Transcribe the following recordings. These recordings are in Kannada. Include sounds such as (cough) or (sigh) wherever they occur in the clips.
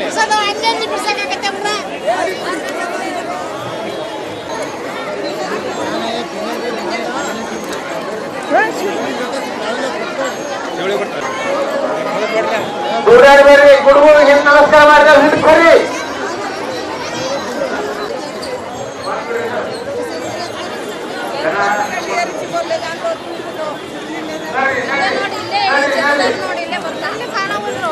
ಎಬ್ಸೋದು ಹಂಗೆ ಬಿಡ್ಸಕ್ಕಾಗತ್ತೆ ಬಿಡ ದೂರಾಡಿ ಬರ್ರಿ ಗುಡುಗು ಹಿಂಗ್ ನಮಸ್ಕಾರ ಮಾಡಿದ ಹಿಂದ್ ಬರ್ರಿ. ನೋಡಿ ಇಲ್ಲೇ ನೋಡಿ ಇಲ್ಲೇ ಬರ್ತಾನೆ ಕಾಣವಲ್ರು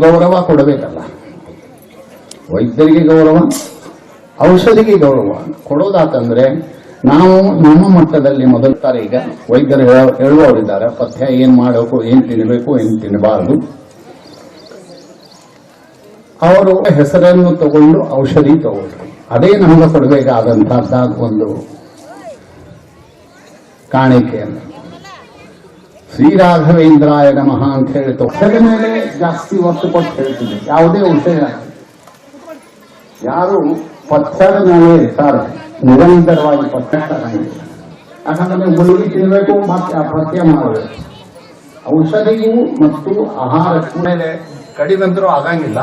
ಗೌರವ ಕೊಡಬೇಕಲ್ಲ. ವೈದ್ಯರಿಗೆ ಗೌರವ, ಔಷಧಿಗೆ ಗೌರವ. ಕೊಡೋದಾತಂದ್ರೆ ನಾವು ನಮ್ಮ ಮಟ್ಟದಲ್ಲಿ ಮೊದಲ್ತಾರೆ ಈಗ ವೈದ್ಯರು ಹೇಳ- ಹೇಳುವವರಿದ್ದಾರೆ. ಪಥ್ಯ ಏನ್ ಮಾಡಬೇಕು, ಏನ್ ತಿನ್ನಬೇಕು ಏನ್ ತಿನ್ನಬಾರದು ಅವರು ಹೆಸರನ್ನು ತಗೊಂಡು ಔಷಧಿ ತಗೊಂಡ್ರು. ಅದೇ ನಮಗೆ ಕೊಡಬೇಕಾದಂತಹ ಒಂದು ಕಾಣಿಕೆಯನ್ನು ಶ್ರೀರಾಘವೇಂದ್ರಾಯ ನಮಃ ಅಂತ ಹೇಳಿ ಹೊಸದ ಮೇಲೆ ಜಾಸ್ತಿ ಒತ್ತು ಕೊಟ್ಟು ಹೇಳ್ತೀನಿ ಯಾವುದೇ ಔಷಧ ಯಾರು ಪಥ್ಯದ ಮೇಲೆ ಇರ್ತಾರೆ ನಿರಂತರವಾಗಿ ಪಥ್ಯ ಯಾಕಂದ್ರೆ ಗುಳಿಗೆ ತಿನ್ನಬೇಕು ಮತ್ತೆ ಅಪತ್ಯ ಮಾಡಬೇಕು. ಔಷಧಿಯು ಮತ್ತು ಆಹಾರಕ್ಕೂ ಮೇಲೆ ಕಡಿಮೆಂತರೂ ಆಗಂಗಿಲ್ಲ.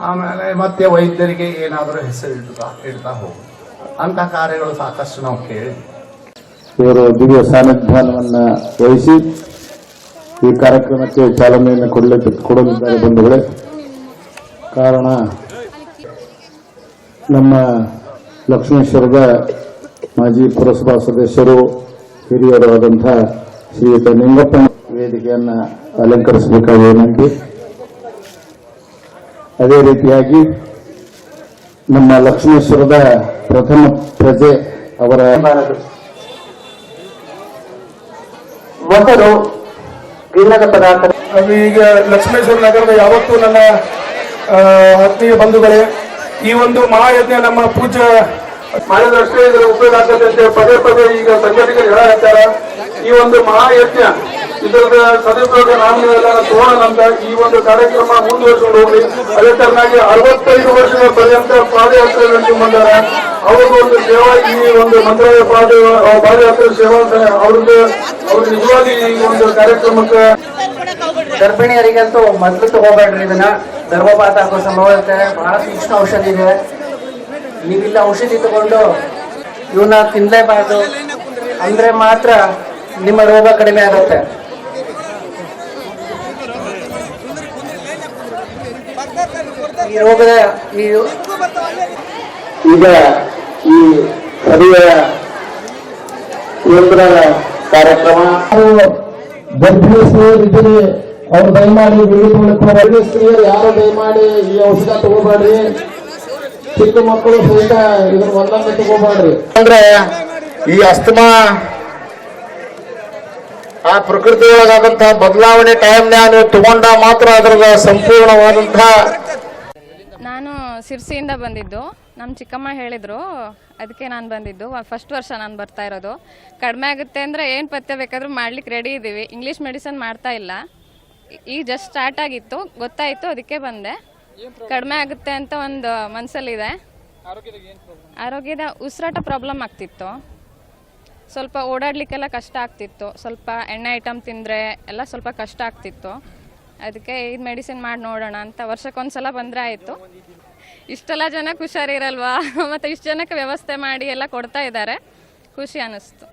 ಆಮೇಲೆ ಮತ್ತೆ ವೈದ್ಯರಿಗೆ ಏನಾದರೂ ಹೆಸರು ಇಡ್ತಾ ಇಡ್ತಾ ಹೋಗುದು ಅಂತ ಕಾರ್ಯಗಳು ಸಾಕಷ್ಟು ನಾವು ಕೇಳಿ ಇವರು ದಿವ್ಯ ಸಾನ್ನಿಧ್ಯಾನವನ್ನ ವಹಿಸಿ ಈ ಕಾರ್ಯಕ್ರಮಕ್ಕೆ ಚಾಲನೆಯನ್ನು ಕೊಡಲಿಕ್ಕೆ ಕೊಡಲಿದ್ದಾರೆ ಬಂಧುಗಳೇ. ಕಾರಣ ನಮ್ಮ ಲಕ್ಷ್ಮೇಶ್ವರದ ಮಾಜಿ ಪುರಸಭಾ ಸದಸ್ಯರು ಹಿರಿಯರು ಆದಂಥ ಶ್ರೀಯುತ ನಿಂಗಪ್ಪನ ವೇದಿಕೆಯನ್ನ ಅಲಂಕರಿಸಬೇಕಾದ ವಿನಂತಿ. ಅದೇ ರೀತಿಯಾಗಿ ನಮ್ಮ ಲಕ್ಷ್ಮೇಶ್ವರದ ಪ್ರಥಮ ಪ್ರಜೆ ಅವರ ಮೊದಲು ಗಿಣ್ಣದ ಪದಾರ್ಥ. ಈಗ ಲಕ್ಷ್ಮೇಶ್ವರ ನಗರದ ಯಾವತ್ತೂ ನನ್ನ ಆತ್ಮೀಯ ಬಂಧುಗಳೇ ಈ ಒಂದು ಮಹಾಯಜ್ಞ ನಮ್ಮ ಪೂಜ್ಯ ಮಾಡಿದಷ್ಟೇ ಇದರ ಉಪಯೋಗ ಆಗ್ತದೆ ಅಂತ ಪದೇ ಪದೇ ಈಗ ಸಂಘಟಕರು ಹೇಳ ಈ ಒಂದು ಮಹಾಯಜ್ಞ ಇದರ ಸದುಪಯೋಗ ತೋಣ ಅಂತ ಈ ಒಂದು ಕಾರ್ಯಕ್ರಮ ಮುಂದುವರಿಸಿಕೊಂಡು ಹೋಗಿ ಅದೇ ತರನಾಗಿ ಅರವತ್ತೈದು ವರ್ಷಗಳ ಪರ್ಯಂತ ಪಾದಯಾತ್ರೆ ನಡೆಸಿ ಬಂದಾರ ಅವ್ರಿಗೂ ಒಂದು ಸೇವಾ, ಈ ಒಂದು ಮಂತ್ರಾಲಯ ಪಾದ ಪಾದಯಾತ್ರೆ ಸೇವಾ ಅವ್ರದ್ದು ಅವ್ರು ನಿಜವಾಗಿ ಈ ಒಂದು ಕಾರ್ಯಕ್ರಮಕ್ಕೆ ಗರ್ಭಿಣಿಯರಿಗಂತೂ ಮೊದಲು ತಗೋಬೇಡ್ರಿ ಇದನ್ನ. ಗರ್ಭಪಾತ ಆಗೋ ಸಂಭವ ಇರುತ್ತೆ ಬಹಳ ಸೂಕ್ಷ್ಮ ಔಷಧಿ ಇದೆ. ನೀವಿಲ್ಲ ಔಷಧಿ ತಗೊಂಡು ಇವನ್ನ ತಿನ್ಲೇಬಾರ್ದು. ಅಂದ್ರೆ ಮಾತ್ರ ನಿಮ್ಮ ರೋಗ ಕಡಿಮೆ ಆಗುತ್ತೆ. ಈ ರೋಗದ ಈಗ ಈ ಸಭೆಯ ಕೇಂದ್ರ ಕಾರ್ಯಕ್ರಮ. ಗರ್ಭಿಣಿ ಅವ್ರು ದಯಮಾಡಿ ಗರ್ಭಿಣಿ ಸ್ತ್ರೀಯರು ಯಾರು ದಯಮಾಡಿ ಈ ಔಷಧ ತಗೋಬೇಡ್ರಿ. ಚಿಕ್ಕ ಮಕ್ಕಳು ಸಹಿತ ಇದನ್ನ ಒಂದೊಂದು ತಗೋಬೇಡ್ರಿ. ಅಂದ್ರೆ ಈ ಅಸ್ತಮಾ ಆ ಪ್ರಕೃತಿ ಒಳಗಾದಂತಹ ಬದಲಾವಣೆ ಟೈಮ್ನ್ಯಾಗ ನೀವು ತಗೊಂಡ ಮಾತ್ರ ಅದರ ಸಂಪೂರ್ಣವಾದಂತಹ ಸಿರ್ಸಿಯಿಂದ ಬಂದಿದ್ದು. ನಮ್ಮ ಚಿಕ್ಕಮ್ಮ ಹೇಳಿದರು, ಅದಕ್ಕೆ ನಾನು ಬಂದಿದ್ದು. ಫಸ್ಟ್ ವರ್ಷ ನಾನು ಬರ್ತಾ ಇರೋದು. ಕಡಿಮೆ ಆಗುತ್ತೆ ಅಂದರೆ ಏನು ಪಥ್ಯ ಬೇಕಾದರೂ ಮಾಡ್ಲಿಕ್ಕೆ ರೆಡಿ ಇದ್ದೀವಿ ಇಂಗ್ಲೀಷ್ ಮೆಡಿಸನ್ ಮಾಡ್ತಾ ಇಲ್ಲ. ಈಗ ಜಸ್ಟ್ ಸ್ಟಾರ್ಟ್ ಆಗಿತ್ತು. ಗೊತ್ತಾಯಿತು, ಅದಕ್ಕೆ ಬಂದೆ. ಕಡಿಮೆ ಆಗುತ್ತೆ ಅಂತ ಒಂದು ಮನಸ್ಸಲ್ಲಿದೆ ಆರೋಗ್ಯದ ಉಸಿರಾಟ ಪ್ರಾಬ್ಲಮ್ ಆಗ್ತಿತ್ತು. ಸ್ವಲ್ಪ ಓಡಾಡಲಿಕ್ಕೆಲ್ಲ ಕಷ್ಟ ಆಗ್ತಿತ್ತು. ಸ್ವಲ್ಪ ಎಣ್ಣೆ ಐಟಮ್ ತಿಂದರೆ ಎಲ್ಲ ಸ್ವಲ್ಪ ಕಷ್ಟ ಆಗ್ತಿತ್ತು. ಅದಕ್ಕೆ ಇದು ಮೆಡಿಸಿನ್ ಮಾಡಿ ನೋಡೋಣ ಅಂತ ವರ್ಷಕ್ಕೊಂದ್ಸಲ ಬಂದರೆ ಆಯಿತು. ಇಷ್ಟೆಲ್ಲ ಜನಕ್ಕೆ ಹುಷಾರಿರಲ್ವಾ? (laughs) ಮತ್ತು ಇಷ್ಟು ಜನಕ್ಕೆ ವ್ಯವಸ್ಥೆ ಮಾಡಿ ಎಲ್ಲ ಕೊಡ್ತಾ ಇದ್ದಾರೆ ಖುಷಿ ಅನ್ನಿಸ್ತು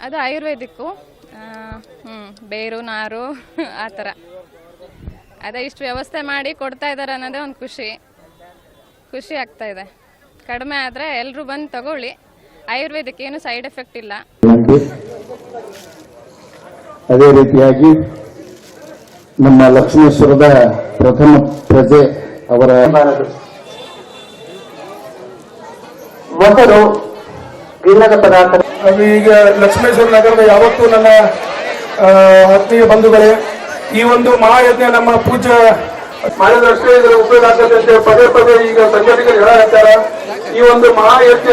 ಅದು ಆಯುರ್ವೇದಿಕ್ಕು. ಹ್ಞೂ ಬೇರು, ನಾರು, (laughs) ಆ ಥರ. ಅದೇ ಇಷ್ಟು ವ್ಯವಸ್ಥೆ ಮಾಡಿ ಕೊಡ್ತಾ ಇದ್ದಾರೆ ಅನ್ನೋದೇ ಒಂದು ಖುಷಿ. ಖುಷಿ ಆಗ್ತಾ ಇದೆ. ಕಡಿಮೆ ಆದರೆ ಎಲ್ಲರೂ ಬಂದು ತಗೊಳ್ಳಿ. ಆಯುರ್ವೇದಕ್ಕೆ ಏನು ಸೈಡ್ ಎಫೆಕ್ಟ್ ಇಲ್ಲ. ಅದೇ ರೀತಿಯಾಗಿ ನಮ್ಮ ಲಕ್ಷ್ಮೇಶ್ವರದ ಪ್ರಥಮ ಪ್ರಜೆ ಅವರ ಮೊದಲು ಗಿಣ್ಣದ ಪದಾರ್ಥ. ಈಗ ಲಕ್ಷ್ಮೇಶ್ವರ ನಗರದ ಯಾವತ್ತೂ ನನ್ನ ಆತ್ಮೀಯ ಬಂಧುಗಳೇ ಈ ಒಂದು ಮಹಾಯಜ್ಞ ನಮ್ಮ ಪೂಜ್ಯ ಮಾಡಿದಷ್ಟೇ ಇದರ ಉಪಯೋಗ ಆಗ್ತದೆ ಅಂತ ಪದೇ ಪದೇ ಈಗ ಸಂಘಟಕರು ಹೇಳ ಈ ಒಂದು ಮಹಾಯಜ್ಞ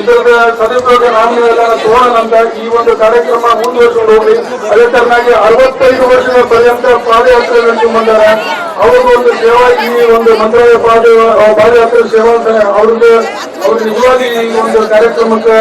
ಇದರ ಸದುಪಯೋಗ ನಾವೆಲ್ಲ ತೋರಣಂತ ಈ ಒಂದು ಕಾರ್ಯಕ್ರಮ ಮುಂದುವರಿಸಿಕೊಂಡು ಹೋಗಿ ಅದೇ ತರನಾಗಿ ಅರವತ್ತೈದು ವರ್ಷಗಳ ಪರ್ಯಂತ ಪಾದಯಾತ್ರೆ ನಡೆಸಿ ಬಂದಾರ. ಅವ್ರಿಗೂ ಒಂದು ಸೇವಾ, ಈ ಒಂದು ಮಂತ್ರಾಲಯ ಪಾದ ಪಾದಯಾತ್ರೆ ಸೇವಾ ಅವ್ರಿಗೆ ಅವ್ರಿಗೆ ನಿಜವಾಗಿ ಈ ಒಂದು ಕಾರ್ಯಕ್ರಮಕ್ಕೆ